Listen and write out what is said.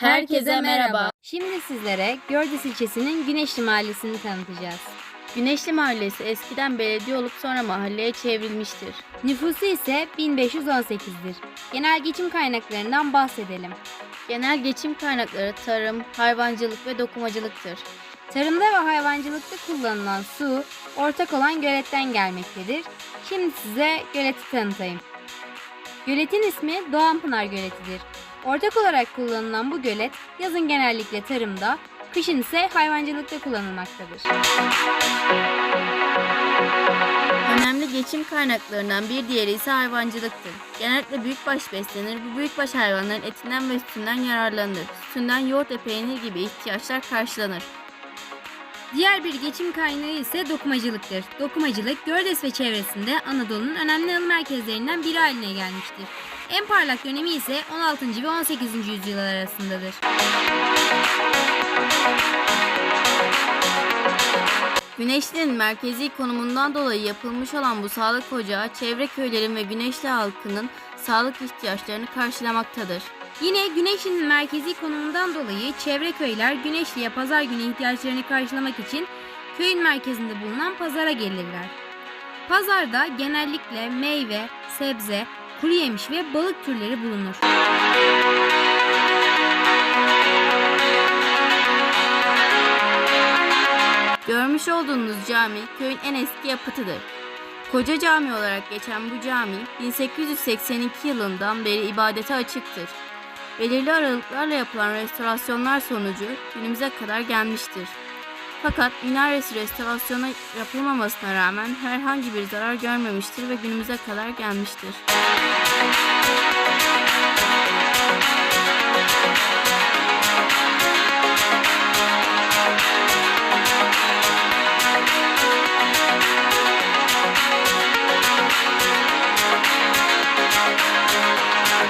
Herkese merhaba. Şimdi sizlere Gördes ilçesinin Güneşli Mahallesi'ni tanıtacağız. Güneşli Mahallesi eskiden belediye olup sonra mahalleye çevrilmiştir. Nüfusu ise 1518'dir. Genel geçim kaynaklarından bahsedelim. Genel geçim kaynakları tarım, hayvancılık ve dokumacılıktır. Tarımda ve hayvancılıkta kullanılan su ortak olan göletten gelmektedir. Şimdi size göleti tanıtayım. Göletin ismi Doğanpınar Göleti'dir. Ortak olarak kullanılan bu gölet yazın genellikle tarımda, kışın ise hayvancılıkta kullanılmaktadır. Önemli geçim kaynaklarından bir diğeri ise hayvancılıktır. Genellikle büyükbaş beslenir. Bu büyükbaş hayvanların etinden ve sütünden yararlanır. Sütünden yoğurt ve peynir gibi ihtiyaçlar karşılanır. Diğer bir geçim kaynağı ise dokumacılıktır. Dokumacılık, Gördes ve çevresinde Anadolu'nun önemli yıl merkezlerinden biri haline gelmiştir. En parlak dönemi ise 16. ve 18. yüzyıllar arasındadır. Güneşli'nin merkezi konumundan dolayı yapılmış olan bu sağlık ocağı çevre köylerin ve Güneşli halkının sağlık ihtiyaçlarını karşılamaktadır. Yine Güneşli'nin merkezi konumundan dolayı çevre köyler Güneşli'ye pazar günü ihtiyaçlarını karşılamak için köyün merkezinde bulunan pazara gelirler. Pazarda genellikle meyve, sebze, kuru yemiş ve balık türleri bulunur. Görmüş olduğunuz cami köyün en eski yapıtıdır. Koca Cami olarak geçen bu cami 1882 yılından beri ibadete açıktır. Belirli aralıklarla yapılan restorasyonlar sonucu günümüze kadar gelmiştir. Fakat minaresi restorasyona yapılmamasına rağmen herhangi bir zarar görmemiştir ve günümüze kadar gelmiştir.